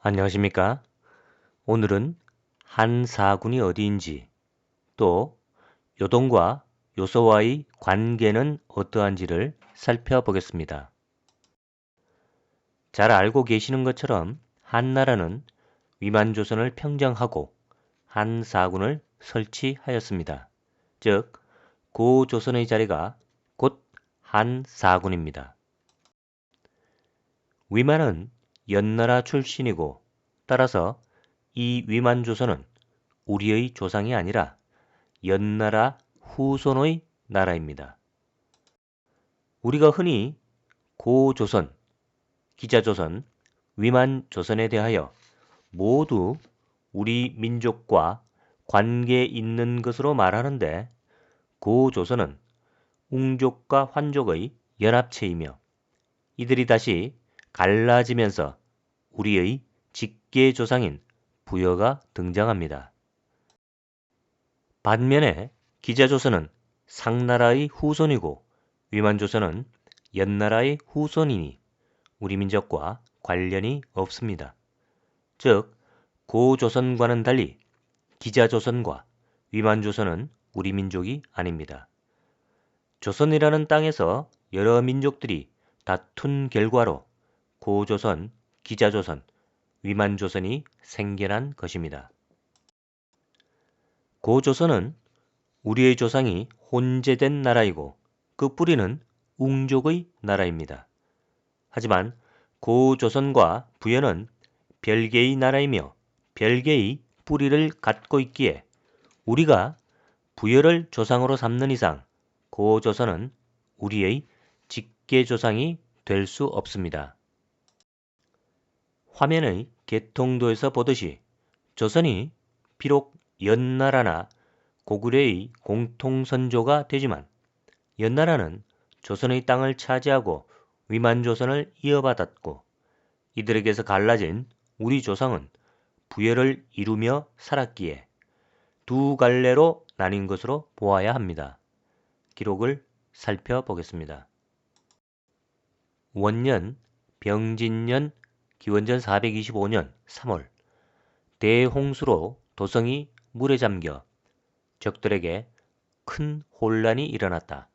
안녕하십니까? 오늘은 한사군이 어디인지 또 요동과 요소와의 관계는 어떠한지를 살펴보겠습니다. 잘 알고 계시는 것처럼 한나라는 위만조선을 평정하고 한사군을 설치하였습니다. 즉 고조선의 자리가 곧 한사군입니다. 위만은 연나라 출신이고 따라서 이 위만 조선은 우리의 조상이 아니라 연나라 후손의 나라입니다. 우리가 흔히 고조선, 기자조선, 위만조선에 대하여 모두 우리 민족과 관계 있는 것으로 말하는데 고조선은 웅족과 환족의 연합체이며 이들이 다시 갈라지면서 우리의 직계 조상인 부여가 등장합니다. 반면에 기자조선은 상나라의 후손이고 위만조선은 연나라의 후손이니 우리 민족과 관련이 없습니다. 즉 고조선과는 달리 기자조선과 위만조선은 우리 민족이 아닙니다. 조선이라는 땅에서 여러 민족들이 다툰 결과로 고조선, 기자조선, 위만조선이 생겨난 것입니다. 고조선은 우리의 조상이 혼재된 나라이고 그 뿌리는 웅족의 나라입니다. 하지만 고조선과 부여는 별개의 나라이며 별개의 뿌리를 갖고 있기에 우리가 부여를 조상으로 삼는 이상 고조선은 우리의 직계조상이 될 수 없습니다. 화면의 개통도에서 보듯이 조선이 비록 연나라나 고구려의 공통선조가 되지만 연나라는 조선의 땅을 차지하고 위만조선을 이어받았고 이들에게서 갈라진 우리 조상은 부여를 이루며 살았기에 두 갈래로 나뉜 것으로 보아야 합니다. 기록을 살펴보겠습니다. 원년 병진년 기원전 425년 3월 대홍수로 도성이 물에 잠겨 적들에게 큰 혼란이 일어났다.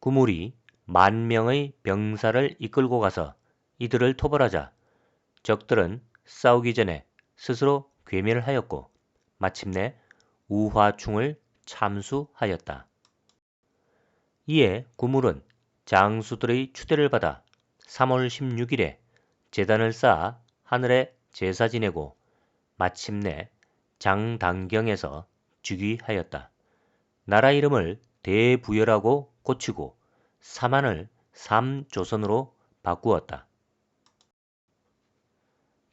구물이 만 명의 병사를 이끌고 가서 이들을 토벌하자 적들은 싸우기 전에 스스로 괴멸하였고 마침내 우화충을 참수하였다. 이에 구물은 장수들의 추대를 받아 3월 16일에 재단을 쌓아 하늘에 제사 지내고 마침내 장당경에서 즉위하였다. 나라 이름을 대부여라고 고치고 사만을 삼조선으로 바꾸었다.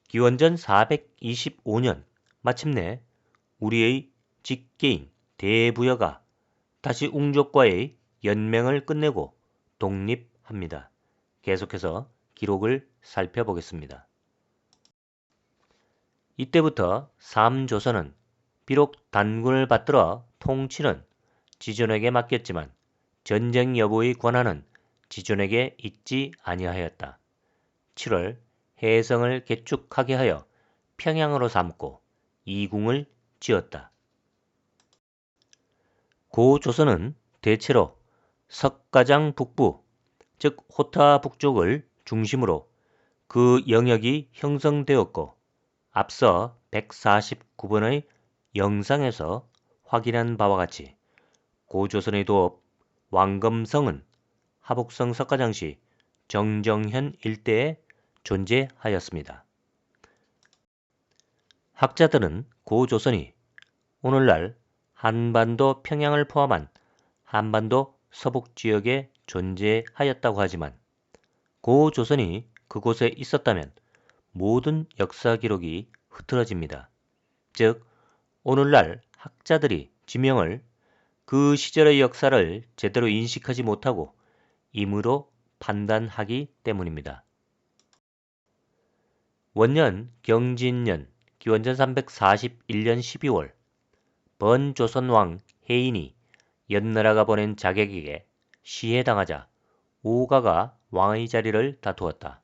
기원전 425년 마침내 우리의 직계인 대부여가 다시 웅족과의 연맹을 끝내고 독립합니다. 계속해서 기록을 살펴보겠습니다. 이때부터 삼조선은 비록 단군을 받들어 통치는 지존에게 맡겼지만 전쟁 여부의 권한은 지존에게 있지 아니하였다. 7월 해성을 개축하게 하여 평양으로 삼고 이궁을 지었다. 고 조선은 대체로 석가장 북부, 즉 호타 북쪽을 중심으로 그 영역이 형성되었고 앞서 149번의 영상에서 확인한 바와 같이 고조선의 도읍 왕검성은 하복성 석가장시 정정현 일대에 존재하였습니다. 학자들은 고조선이 오늘날 한반도 평양을 포함한 한반도 서북 지역에 존재하였다고 하지만 고조선이 그곳에 있었다면 모든 역사 기록이 흐트러집니다. 즉, 오늘날 학자들이 지명을 그 시절의 역사를 제대로 인식하지 못하고 임으로 판단하기 때문입니다. 원년 경진년 기원전 341년 12월 번조선왕 해인이 연나라가 보낸 자객에게 시해당하자 오가가 왕의 자리를 다투었다.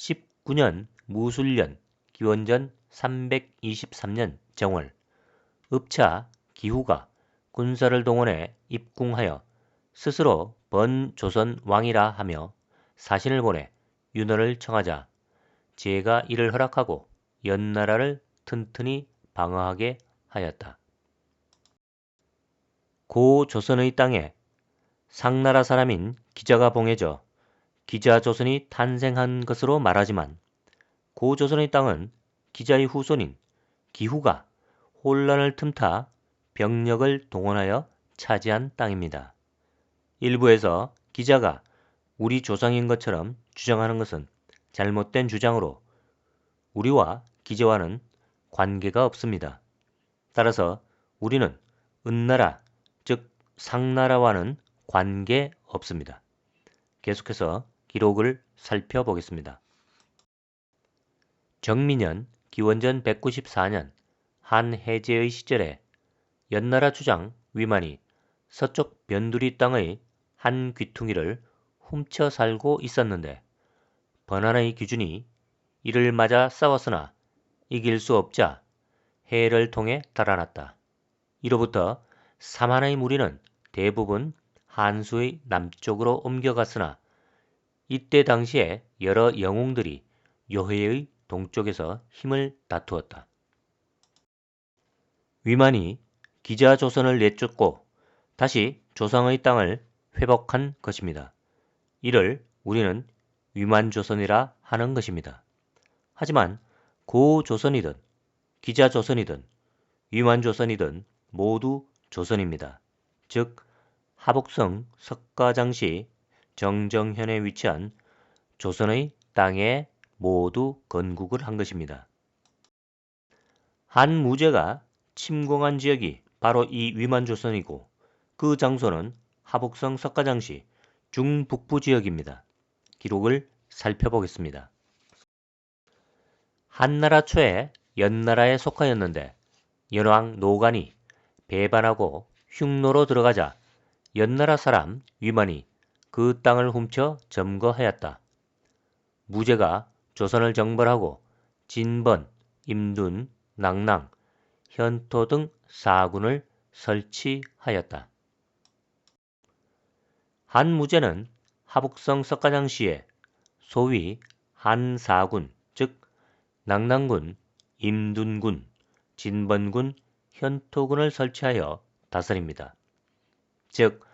19년 무술년 기원전 323년 정월 읍차 기후가 군사를 동원해 입궁하여 스스로 번조선 왕이라 하며 사신을 보내 윤허를 청하자 제가 이를 허락하고 연나라를 튼튼히 방어하게 하였다. 고 조선의 땅에 상나라 사람인 기자가 봉해져 기자 조선이 탄생한 것으로 말하지만 고 조선의 땅은 기자의 후손인 기후가 혼란을 틈타 병력을 동원하여 차지한 땅입니다. 일부에서 기자가 우리 조상인 것처럼 주장하는 것은 잘못된 주장으로 우리와 기자와는 관계가 없습니다. 따라서 우리는 은나라, 즉 상나라와는 관계 없습니다. 계속해서 기록을 살펴보겠습니다. 정민년 기원전 194년 한 해제의 시절에 연나라 주장 위만이 서쪽 변두리 땅의 한 귀퉁이를 훔쳐 살고 있었는데 번안의 기준이 이를 맞아 싸웠으나 이길 수 없자 해를 통해 달아났다. 이로부터 삼한의 무리는 대부분 한수의 남쪽으로 옮겨갔으나 이때 당시에 여러 영웅들이 요해의 동쪽에서 힘을 다투었다. 위만이 기자 조선을 내쫓고 다시 조상의 땅을 회복한 것입니다. 이를 우리는 위만조선이라 하는 것입니다. 하지만 고조선이든 기자조선이든 위만조선이든 모두 조선입니다. 즉 하복성 석가장시 정정현에 위치한 조선의 땅에 모두 건국을 한 것입니다. 한 무제가 침공한 지역이 바로 이 위만조선이고 그 장소는 하복성 석가장시 중북부 지역입니다. 기록을 살펴보겠습니다. 한나라 초에 연나라에 속하였는데 연왕 노간이 배반하고 흉노로 들어가자 연나라 사람 위만이 그 땅을 훔쳐 점거하였다. 무제가 조선을 정벌하고 진번, 임둔, 낭낭, 현토 등 사군을 설치하였다. 한무제는 하북성 석가장시에 소위 한사군, 즉 낭낭군, 임둔군, 진번군, 현토군을 설치하여 다스립니다. 즉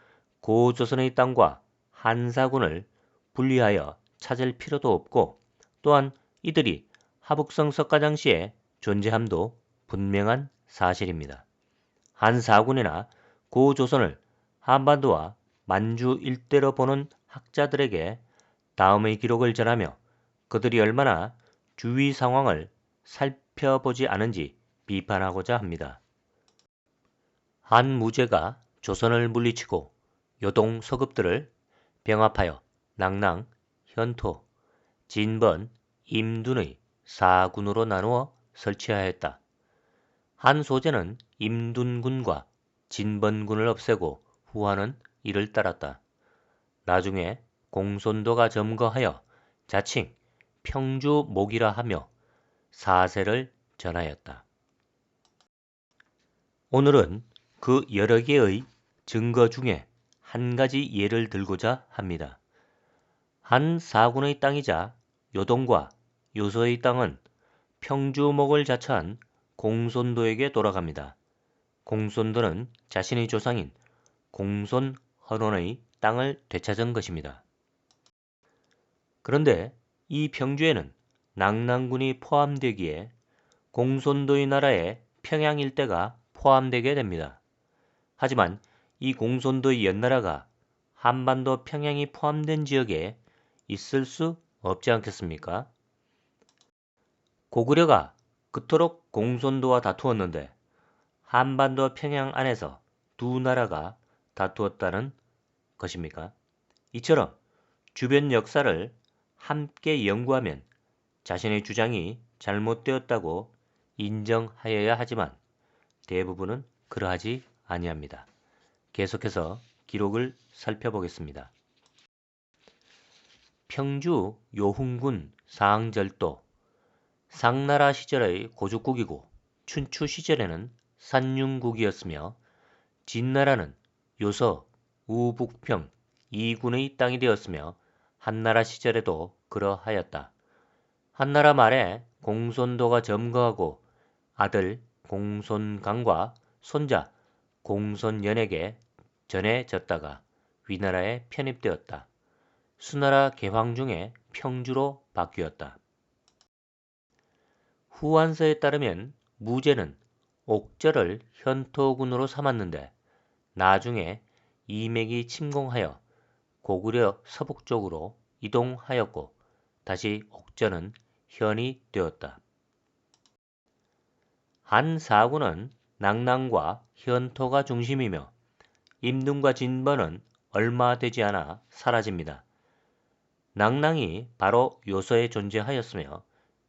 고조선의 땅과 한사군을 분리하여 찾을 필요도 없고 또한 이들이 하북성 석가장시에 존재함도 분명한 사실입니다. 한사군이나 고조선을 한반도와 만주 일대로 보는 학자들에게 다음의 기록을 전하며 그들이 얼마나 주위 상황을 살펴보지 않은지 비판하고자 합니다. 한 무제가 조선을 물리치고 요동 서급들을 병합하여 낭낭, 현토, 진번, 임둔의 사군으로 나누어 설치하였다. 한 소재는 임둔군과 진번군을 없애고 후하는 이를 따랐다. 나중에 공손도가 점거하여 자칭 평주 목이라 하며 사세를 전하였다. 오늘은 그 여러 개의 증거 중에 한 가지 예를 들고자 합니다. 한 사군의 땅이자 요동과 요소의 땅은 평주목을 자처한 공손도에게 돌아갑니다. 공손도는 자신의 조상인 공손 헌원의 땅을 되찾은 것입니다. 그런데 이 평주에는 낭낭군이 포함되기에 공손도의 나라에 평양 일대가 포함되게 됩니다. 하지만 이 공손도의 옛나라가 한반도 평양이 포함된 지역에 있을 수 없지 않겠습니까? 고구려가 그토록 공손도와 다투었는데 한반도 평양 안에서 두 나라가 다투었다는 것입니까? 이처럼 주변 역사를 함께 연구하면 자신의 주장이 잘못되었다고 인정하여야 하지만 대부분은 그러하지 아니합니다. 계속해서 기록을 살펴보겠습니다. 평주 요훈군 사항절도 상나라 시절의 고죽국이고 춘추 시절에는 산윤국이었으며 진나라는 요서, 우북평, 이군의 땅이 되었으며 한나라 시절에도 그러하였다. 한나라 말에 공손도가 점거하고 아들 공손강과 손자 공손연에게 전해졌다가 위나라에 편입되었다. 수나라 개황 중에 평주로 바뀌었다. 후한서에 따르면 무제는 옥절을 현토군으로 삼았는데 나중에 이맥이 침공하여 고구려 서북쪽으로 이동하였고 다시 옥전은 현이 되었다. 한 사군은 낙랑과 현토가 중심이며 임둔과 진번은 얼마 되지 않아 사라집니다. 낙랑이 바로 요서에 존재하였으며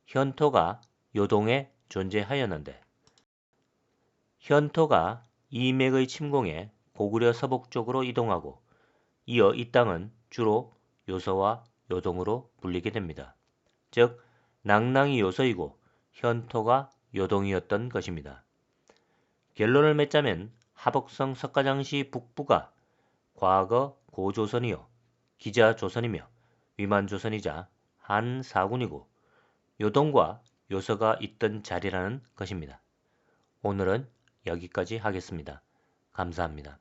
현토가 요동에 존재하였는데 현토가 이맥의 침공에 고구려 서북 쪽으로 이동하고 이어 이 땅은 주로 요서와 요동으로 불리게 됩니다. 즉 낭랑이 요서이고 현토가 요동이었던 것입니다. 결론을 맺자면 하복성 석가장시 북부가 과거 고조선이요 기자 조선이며 위만 조선이자 한 사군이고 요동과 요서가 있던 자리라는 것입니다. 오늘은 여기까지 하겠습니다. 감사합니다.